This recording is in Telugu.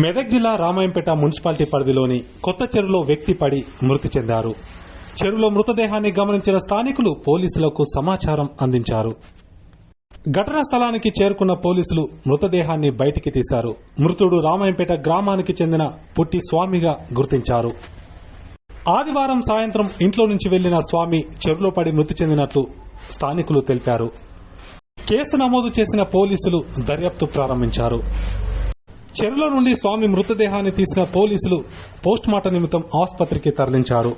మెదక్ జిల్లా రామాయంపేట మున్సిపాలిటీ పరిధిలోని కొత్త చెరువులో వ్యక్తి పడి మృతి చెందారు. చెరువులో మృతదేహాన్ని గమనించిన స్థానికులు పోలీసులకు సమాచారం అందించారు. ఘటనా స్థలానికి చేరుకున్న పోలీసులు మృతదేహాన్ని బయటికి తీశారు. మృతుడు రామాయంపేట గ్రామానికి చెందిన పుట్టి స్వామిగా గుర్తించారు. ఆదివారం సాయంత్రం ఇంట్లో నుంచి వెళ్ళిన స్వామి చెరువులో పడి మృతి చెందినట్లు స్థానికులు తెలిపారు. కేసు నమోదు చేసిన పోలీసులు దర్యాప్తు ప్రారంభించారు. చెరులో నుండి స్వామి మృతదేహాన్ని తీసిన పోలీసులు పోస్టుమార్టం నిమిత్తం ఆసుపత్రికి తరలించారు.